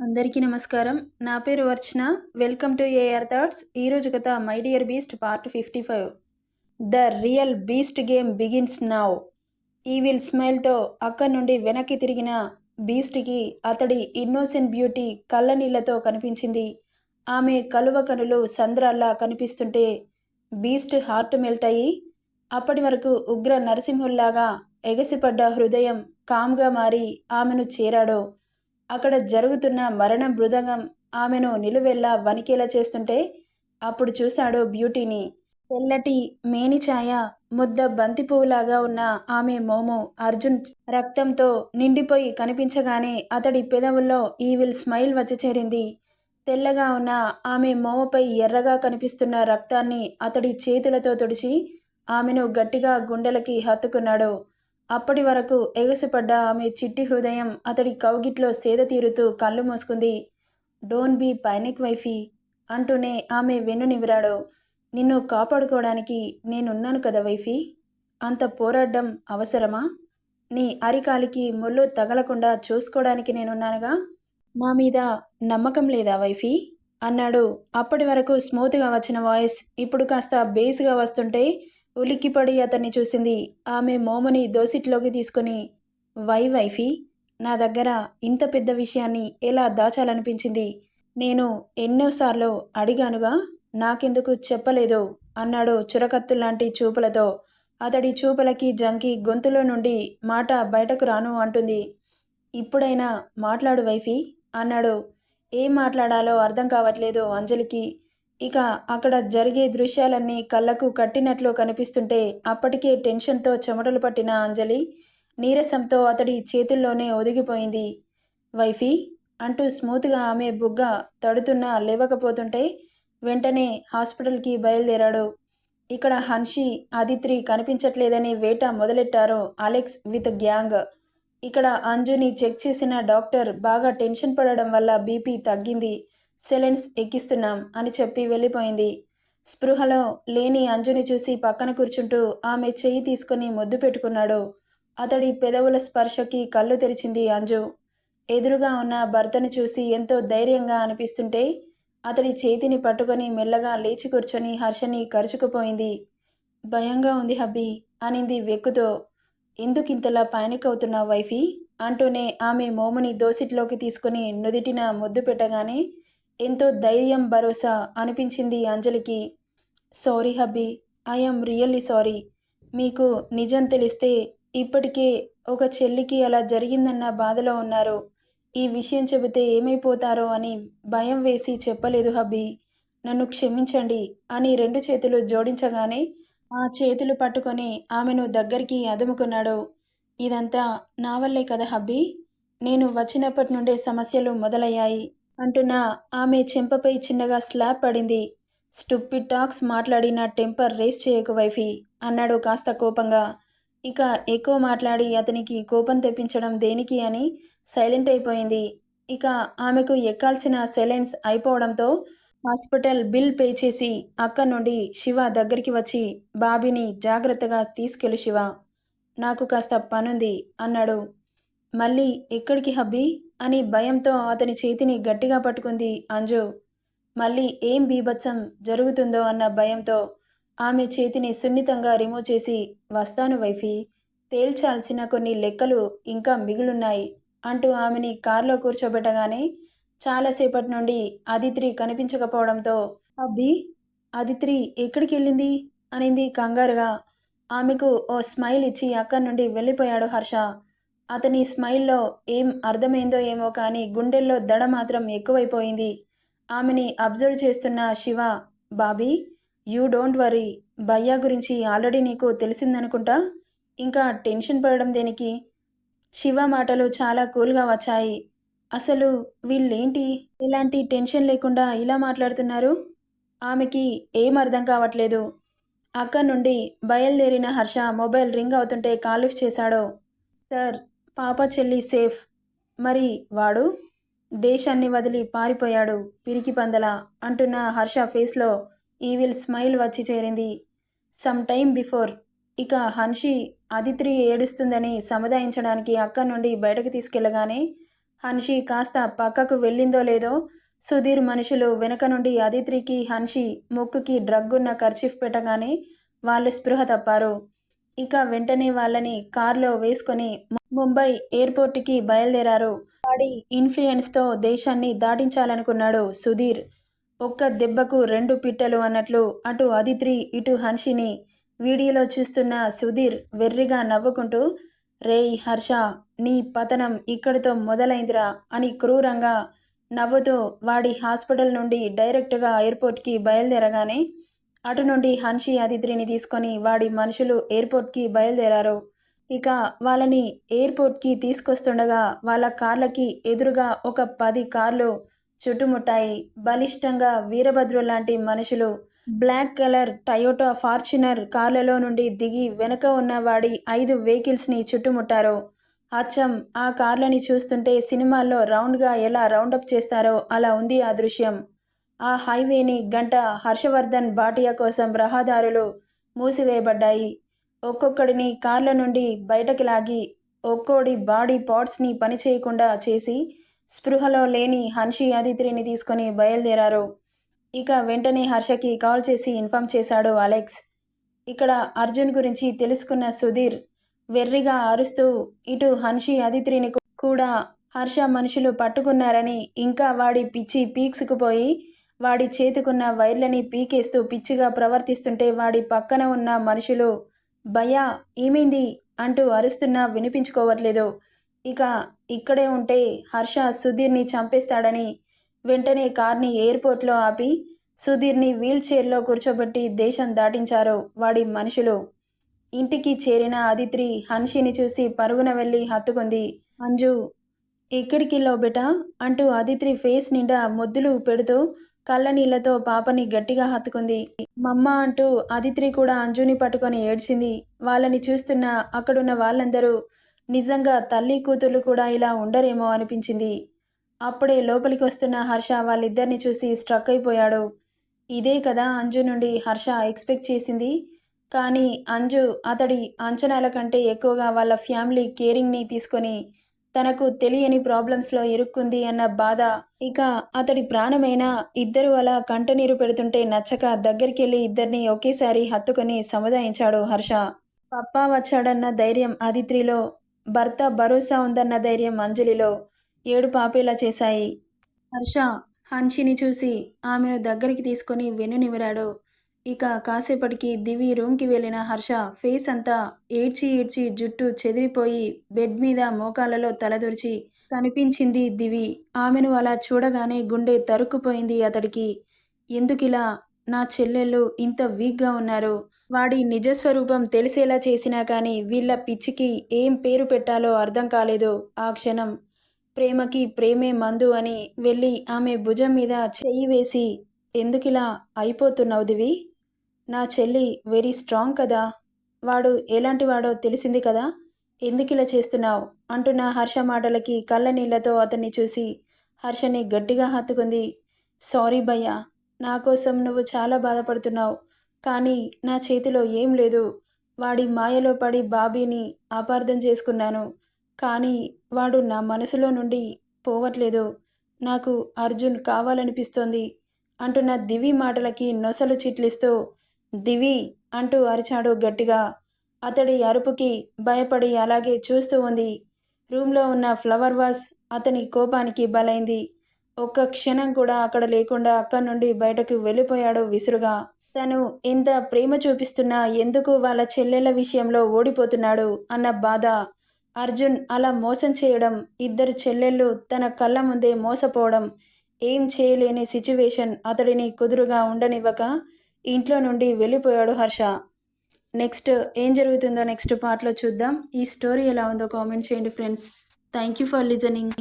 అందరికీ నమస్కారం. నా పేరు Varchana. Welcome to AR thoughts. ఈరోజు కథ my dear beast part fifty five. The real beast game begins now. Evil స్మైల్తో అక్కడి నుండి వెనక్కి తిరిగిన బీస్ట్కి అతడి ఇన్నోసెంట్ బ్యూటీ కళ్ళ నీళ్ళతో కనిపించింది. ఆమె కలువ కనులు సంద్రాల్లా కనిపిస్తుంటే బీస్ట్ హార్ట్ మెల్ట్ అయ్యి అప్పటి వరకు ఉగ్ర నరసింహుల్లాగా ఎగసిపడ్డ హృదయం కామ్గా మారి ఆమెను చేరాడు. అక్కడ జరుగుతున్న మరణ మృదంగం ఆమెను నిలువెల్లా వణికేలా చేస్తుంటే అప్పుడు చూశాడు బ్యూటీని. తెల్లటి మేనిఛాయ ముద్ద బంతి పువ్వులాగా ఉన్న ఆమె మోము అర్జున్ రక్తంతో నిండిపోయి కనిపించగానే అతడి పెదవుల్లో ఈవిల్ స్మైల్ వచ్చి చేరింది. తెల్లగా ఉన్న ఆమె మోమపై ఎర్రగా కనిపిస్తున్న రక్తాన్ని అతడి చేతులతో తుడిచి ఆమెను గట్టిగా గుండెలకి హత్తుకున్నాడు. అప్పటి వరకు ఎగసిపడ్డ ఆమె చిట్టి హృదయం అతడి కౌగిట్లో సేద తీరుతూ కళ్ళు మూసుకుంది. డోన్ బీ పైనిక్ వైఫీ అంటూనే ఆమె వెన్ను నివిరాడు. నిన్ను కాపాడుకోవడానికి నేనున్నాను కదా వైఫీ? అంత పోరాడడం అవసరమా? నీ అరికాలికి ముళ్ళు తగలకుండా చూసుకోవడానికి నేనున్నానుగా? నా మీద నమ్మకం లేదా వైఫీ? అన్నాడు. అప్పటి వరకు స్మూత్గా వచ్చిన వాయిస్ ఇప్పుడు కాస్త బేస్గా వస్తుంటే ఉలిక్కిపడి అతన్ని చూసింది. ఆమె మోముని దోసిట్లోకి తీసుకుని వై వైఫీ నా దగ్గర ఇంత పెద్ద విషయాన్ని ఎలా దాచాలనిపించింది? నేను ఎన్నోసార్లు అడిగానుగా నాకెందుకు చెప్పలేదు అన్నాడు చురకత్తులాంటి చూపులతో. అతడి చూపులకి జంకి గొంతులో నుండి మాట బయటకు రాను అంటుంది. ఇప్పుడైనా మాట్లాడు వైఫీ అన్నాడు. ఏం మాట్లాడాలో అర్థం కావట్లేదు అంజలికి. ఇక అక్కడ జరిగే దృశ్యాలన్నీ కళ్ళకు కట్టినట్లు కనిపిస్తుంటే అప్పటికే టెన్షన్తో చెమటలు పట్టిన అంజలి నీరసంతో అతడి చేతుల్లోనే ఒదిగిపోయింది. వైఫీ! అంటూ స్మూత్గా ఆమె బుగ్గ తడుతున్నా లేవకపోతుంటే వెంటనే హాస్పిటల్కి బయలుదేరాడు. ఇక్కడ హన్షి ఆదిత్రి కనిపించట్లేదని వేట మొదలెట్టారు అలెక్స్ విత్ గ్యాంగ్. ఇక్కడ అంజుని చెక్ చేసిన డాక్టర్ బాగా టెన్షన్ పడడం వల్ల బీపీ తగ్గింది. సెలెన్స్ ఎక్కిస్తున్నాం అని చెప్పి వెళ్ళిపోయింది. స్పృహలో లేని అంజుని చూసి పక్కన కూర్చుంటూ ఆమె చెయ్యి తీసుకుని ముద్దు పెట్టుకున్నాడు. అతడి పెదవుల స్పర్శకి కళ్ళు తెరిచింది అంజు. ఎదురుగా ఉన్న భర్తను చూసి ఎంతో ధైర్యంగా అనిపిస్తుంటే అతడి చేతిని పట్టుకొని మెల్లగా లేచి కూర్చొని హర్షని కరుచుకుపోయింది. భయంగా ఉంది హబ్బీ అనింది వెక్కుతో. ఎందుకింతలా పానిక్ అవుతున్నావు వైఫీ? అంటూనే ఆమె మోముని దోసిట్లోకి తీసుకుని నుదిటిన ముద్దు పెట్టగానే ఎంతో ధైర్యం భరోసా అనిపించింది అంజలికి. Sorry hubby I'm really sorry. మీకు నిజం తెలిస్తే ఇప్పటికే ఒక చెల్లికి అలా జరిగిందన్న బాధలో ఉన్నారు. ఈ విషయం చెబితే ఏమైపోతారో అని భయం వేసి చెప్పలేదు హబ్బీ. నన్ను క్షమించండి అని రెండు చేతులు జోడించగానే ఆ చేతులు పట్టుకొని ఆమెను దగ్గరికి అదుముకున్నాడు. ఇదంతా నా వల్లే కదా హబ్బీ? నేను వచ్చినప్పటి నుండే సమస్యలు మొదలయ్యాయి. అంటున్న ఆమె చెంపపై చిన్నగా స్లాబ్ పడింది. స్టూపిడ్ టాక్స్ మాట్లాడి నా టెంపర్ రేస్ చేయకు వైఫీ అన్నాడు కాస్త కోపంగా. ఇక ఎక్కువ మాట్లాడి అతనికి కోపం తెప్పించడం దేనికి అని సైలెంట్ అయిపోయింది. ఇక ఆమెకు ఎక్కాల్సిన సెలెన్స్ అయిపోవడంతో హాస్పిటల్ బిల్ పే చేసి అక్క నుండి శివ దగ్గరికి వచ్చి బాబీని జాగ్రత్తగా తీసుకెళ్ళు శివ. నాకు కాస్త పనుంది అన్నాడు. మళ్ళీ ఎక్కడికి హబ్బీ? అని భయంతో అతని చేతిని గట్టిగా పట్టుకుంది అంజు. మళ్ళీ ఏం బీభత్సం జరుగుతుందో అన్న భయంతో ఆమె చేతిని సున్నితంగా రిమూవ్ చేసి వస్తాను వైఫీ తేల్చాల్సిన కొన్ని లెక్కలు ఇంకా మిగులున్నాయి అంటూ ఆమెని కారులో కూర్చోబెట్టగానే చాలాసేపటి నుండి అదిత్రి కనిపించకపోవడంతో అబ్బి అదిత్రి ఎక్కడికి వెళ్ళింది? అనింది కంగారుగా. ఆమెకు ఓ స్మైల్ ఇచ్చి అక్కడి నుండి వెళ్ళిపోయాడు హర్ష. అతని స్మైల్లో ఏం అర్థమైందో ఏమో కానీ గుండెల్లో దడ మాత్రం ఎక్కువైపోయింది. ఆమెని అబ్జర్వ్ చేస్తున్న Shiva Bobby you don't worry. భయ్యా గురించి ఆల్రెడీ నీకు తెలిసిందనుకుంటా? ఇంకా టెన్షన్ పడడం దేనికి? శివ మాటలు చాలా కూల్గా వచ్చాయి. అసలు వీళ్ళేంటి? ఇలాంటి టెన్షన్ లేకుండా ఇలా మాట్లాడుతున్నారు? ఆమెకి ఏం అర్థం కావట్లేదు. అక్క నుండి బయలుదేరిన హర్ష మొబైల్ రింగ్ అవుతుంటే కాల్ చేశాడో చేశాడు. సార్ పాప చెల్లి సేఫ్. మరి వాడు? దేశాన్ని వదిలి పారిపోయాడు పిరికి పందల అంటున్న హర్ష ఫేస్లో ఈవిల్ స్మైల్ వచ్చి చేరింది. Some time before. ఇక హన్షి అదిత్రి ఏడుస్తుందని సముదాయించడానికి అక్క నుండి బయటకు తీసుకెళ్ళగానే హన్షి కాస్త పక్కకు వెళ్ళిందో లేదో సుధీర్ మనుషులు వెనక నుండి అదిత్రికి హన్షి ముక్కుకి డ్రగ్గున్న కర్చీఫ్ పెట్టగానే వాళ్ళు స్పృహ తప్పారు. ఇక వెంటనే వాళ్ళని కార్లో వేసుకొని ముంబై ఎయిర్పోర్ట్కి బయలుదేరారు. వాడి ఇన్ఫ్లుయెన్స్తో దేశాన్ని దాటించాలనుకున్నాడు సుధీర్. ఒక్క దెబ్బకు రెండు పిట్టలు అన్నట్లు అటు అదిత్రి ఇటు హన్షిని వీడియోలో చూస్తున్న సుధీర్ వెర్రిగా నవ్వుకుంటూ రేయ్ హర్ష నీ పతనం ఇక్కడితో మొదలైందిరా అని క్రూరంగా నవ్వుతూ వాడి హాస్పిటల్ నుండి డైరెక్ట్గా ఎయిర్పోర్ట్కి బయలుదేరగానే అటు నుండి హన్షి అతిథిని తీసుకొని వాడి మనుషులు ఎయిర్పోర్ట్కి బయలుదేరారు. ఇక వాళ్ళని ఎయిర్పోర్ట్కి తీసుకొస్తుండగా వాళ్ళ కార్లకి ఎదురుగా ఒక పది కార్లు చుట్టుముట్టాయి. బలిష్టంగా వీరభద్రు లాంటి మనుషులు బ్లాక్ కలర్ టయోటా ఫార్చునర్ కార్లలో నుండి దిగి వెనక ఉన్న వాడి ఐదు వెహికల్స్ని చుట్టుముట్టారు. అచ్చం ఆ కార్లని చూస్తుంటే సినిమాల్లో రౌండ్గా ఎలా రౌండప్ చేస్తారో అలా ఉంది ఆ దృశ్యం. ఆ హైవేని గంట హర్షవర్ధన్ బాటియా కోసం రహదారులు మూసివేయబడ్డాయి. ఒక్కొక్కడిని కార్ల నుండి బయటకి లాగి ఒక్కోడి బాడీ పార్ట్స్ని పనిచేయకుండా చేసి స్పృహలో లేని హన్షి అదిత్రిని తీసుకొని బయలుదేరారు. ఇక వెంటనే హర్షకి కాల్ చేసి ఇన్ఫామ్ చేశాడు అలెక్స్. ఇక్కడ అర్జున్ గురించి తెలుసుకున్న సుధీర్ వెర్రిగా అరుస్తూ ఇటు హన్షి అదిత్రిని కూడా హర్ష మనుషులు పట్టుకున్నారని ఇంకా వాడి పిచ్చి పీక్సుకుపోయి వాడి చేతికున్న వైర్లని పీకేస్తూ పిచ్చిగా ప్రవర్తిస్తుంటే వాడి పక్కన ఉన్న మనుషులు భయా ఏమైంది? అంటూ అరుస్తున్నా వినిపించుకోవట్లేదు. ఇక ఇక్కడే ఉంటే హర్ష సుధీర్ని చంపేస్తాడని వెంటనే కార్ని ఎయిర్పోర్ట్లో ఆపి సుధీర్ని వీల్ చైర్లో కూర్చోబెట్టి దేశం దాటించారు వాడి మనుషులు. ఇంటికి చేరిన అదిత్రి హన్షిని చూసి పరుగున వెళ్ళి హత్తుకుంది. అంజు ఎక్కడికి బెట? అంటూ అదిత్రి ఫేస్ నిండా ముద్దులు పెడుతూ కళ్ళ నీళ్ళతో పాపని గట్టిగా హత్తుకుంది. మమ్మ అంటూ అదిత్రి కూడా అంజుని పట్టుకొని ఏడ్చింది. వాళ్ళని చూస్తున్న అక్కడున్న వాళ్ళందరూ నిజంగా తల్లి కూతుర్లు కూడా ఇలా ఉండరేమో అనిపించింది. అప్పుడే లోపలికి వస్తున్న హర్ష వాళ్ళిద్దరిని చూసి స్ట్రక్ అయిపోయాడు. ఇదే కదా అంజు నుండి హర్ష ఎక్స్పెక్ట్ చేసింది. కానీ అంజు అతడి అంచనాల కంటే ఎక్కువగా వాళ్ళ ఫ్యామిలీ కేరింగ్ని తీసుకొని తనకు తెలియని ప్రాబ్లమ్స్లో ఇరుక్కుంది అన్న బాధ. ఇక అతడి ప్రాణమైన ఇద్దరు అలా కంటనీరు పెడుతుంటే నచ్చక దగ్గరికి వెళ్ళి ఇద్దరిని ఒకేసారి హత్తుకొని సముదాయించాడు హర్ష. పప్పా వచ్చాడన్న ధైర్యం అదిత్రిలో భర్త భరోసా ఉందన్న ధైర్యం అంజలిలో. ఏడు పాపేలా చేశాయి. హర్ష హన్షిని చూసి ఆమెను దగ్గరికి తీసుకొని వెన్నునిమిరాడు ఇక కాసేపటికి దివి రూమ్కి వెళ్ళిన హర్ష ఫేస్ అంతా ఏడ్చి ఏడ్చి జుట్టు చెదిరిపోయి బెడ్ మీద మోకాలలో తలదొరిచి కనిపించింది దివి. ఆమెను అలా చూడగానే గుండె తరుక్కుపోయింది అతడికి. ఎందుకిలా? నా చెల్లెళ్ళు ఇంత వీక్గా ఉన్నారు. వాడి నిజస్వరూపం తెలిసేలా చేసినా కానీ వీళ్ళ పిచ్చికి ఏం పేరు పెట్టాలో అర్థం కాలేదు ఆ క్షణం. ప్రేమకి ప్రేమే మందు అని వెళ్ళి ఆమె భుజం మీద చెయ్యి వేసి ఎందుకిలా అయిపోతున్నావు దివి? నా చెల్లి వెరీ స్ట్రాంగ్ కదా. వాడు ఎలాంటి వాడో తెలిసింది కదా. ఎందుకు ఇలా చేస్తున్నావు? అంటున్న హర్ష మాటలకి కళ్ళ నీళ్ళతో అతన్ని చూసి హర్షని గట్టిగా హత్తుకుంది. సారీ భయ్యా నా కోసం నువ్వు చాలా బాధపడుతున్నావు కానీ నా చేతిలో ఏం లేదు. వాడి మాయలో పడి బాబీని అపార్థం చేసుకున్నాను కానీ వాడు నా మనసులో నుండి పోవట్లేదు. నాకు అర్జున్ కావాలనిపిస్తోంది అంటున్న దివి మాటలకి నొసలు చిట్లిస్తూ దివి అంటూ అరిచాడు గట్టిగా. అతడి అరుపుకి భయపడి అలాగే చూస్తూ ఉంది. రూమ్లో ఉన్న ఫ్లవర్ వాస్ అతని కోపానికి బలైంది. ఒక్క క్షణం కూడా అక్కడ లేకుండా అక్కడి నుండి బయటకు వెళ్ళిపోయాడు విసురుగా. తను ఎంత ప్రేమ చూపిస్తున్నా ఎందుకు వాళ్ళ చెల్లెళ్ళ విషయంలో ఓడిపోతున్నాడు అన్న బాధ. అర్జున్ అలా మోసం చేయడం ఇద్దరు చెల్లెళ్ళు తన కళ్ళ ముందే మోసపోవడం ఏం చేయలేని సిచ్యువేషన్ అతడిని కుదురుగా ఉండనివ్వక ఇంట్లో నుండి వెళ్ళిపోయాడు హర్ష. నెక్స్ట్ ఏం జరుగుతుందో నెక్స్ట్ పార్ట్లో చూద్దాం. ఈ స్టోరీ ఎలా ఉందో కామెంట్ చేయండి friends. Thank you for listening.